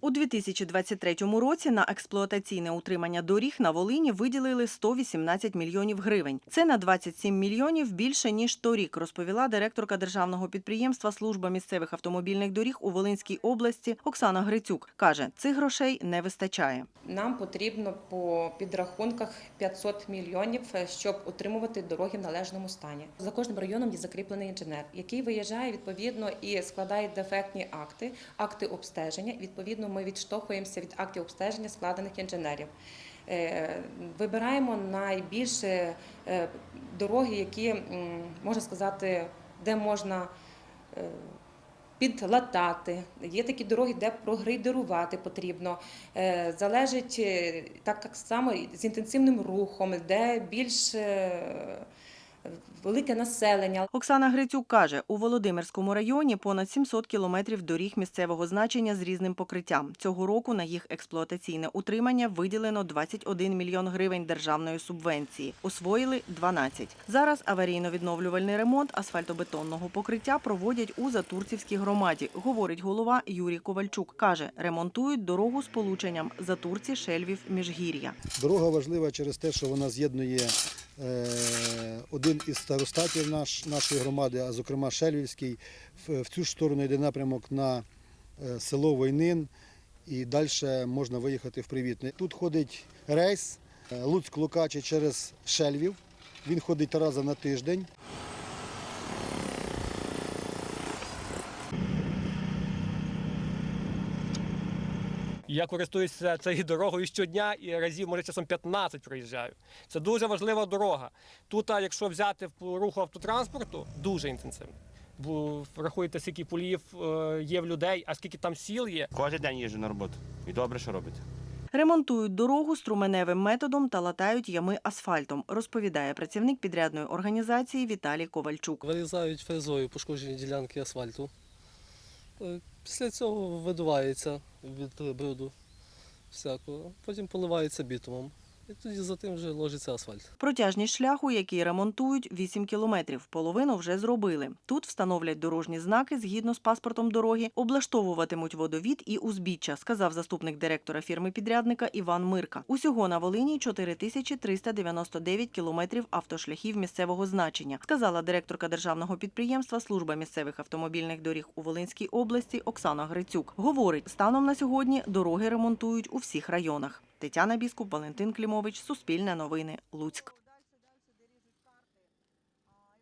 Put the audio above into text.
У 2023 році на експлуатаційне утримання доріг на Волині виділили 118 мільйонів гривень. Це на 27 мільйонів більше ніж торік, розповіла директорка державного підприємства Служба місцевих автомобільних доріг у Волинській області Оксана Грицюк. каже, цих грошей не вистачає. Нам потрібно по підрахунках 500 мільйонів, е, щоб утримувати дороги в належному стані. За кожним районом є закріплений інженер, який виїжджає відповідно і складає дефектні акти, акти обстеження. Відповідно, ми відштовхуємося від актів обстеження складених інженерів. Е, Вибираємо найбільш е, дороги, які можна сказати, де можна. е, підлатати. Є такі дороги, де прогрейдерувати потрібно. Е, Залежить так, само з інтенсивним рухом, де більш е, велике населення. Оксана Грицюк каже, у Володимирському районі понад 700 кілометрів доріг місцевого значення з різним покриттям. Цього року на їх експлуатаційне утримання виділено 21 мільйон гривень державної субвенції. Освоїли 12. Зараз аварійно-відновлювальний ремонт асфальтобетонного покриття проводять у Затурцівській громаді, говорить голова Юрій Ковальчук. Каже, ремонтують дорогу з полученням Затурці, Шельвів, Міжгір'я. Дорога важлива через те, що вона з'єднує один із старостатів наш, нашої громади, а зокрема Шельвівський. В, в цю ж сторону йде напрямок на е, село Войнин і далі можна виїхати в Привітне. Тут ходить рейс е, Луцьк-Лукачі через Шельвів. Він ходить разом на тиждень. Я користуюся цією дорогою щодня і разів, може, часом 15 проїжджаю. Це дуже важлива дорога. Тут, а якщо взяти в руху автотранспорту, дуже інтенсивно. Бо рахуєте, скільки полів е, є в людей, а скільки там сіл є. Кожен день їжджу на роботу. І добре, що робите. Ремонтують дорогу струменевим методом та латають ями асфальтом, розповідає працівник підрядної організації Віталій Ковальчук. Вирізають фрезою пошкоджені ділянки асфальту. Після цього видувається від бруду всякого. Потім поливається бітумом. І тоді за тим вже ложиться асфальт. Протяжність шляху, який ремонтують, 8 кілометрів. Половину вже зробили. Тут встановлять дорожні знаки згідно з паспортом дороги, облаштовуватимуть водовід і узбіччя, сказав заступник директора фірми-підрядника Іван Мирка. Усього на Волині 4399 кілометрів автошляхів місцевого значення, сказала директорка державного підприємства Служба місцевих автомобільних доріг у Волинській області Оксана Грицюк. Говорить, станом на сьогодні дороги ремонтують у всіх районах. Тетяна Біскуп, Валентин Клімович, Суспільне новини, Луцьк.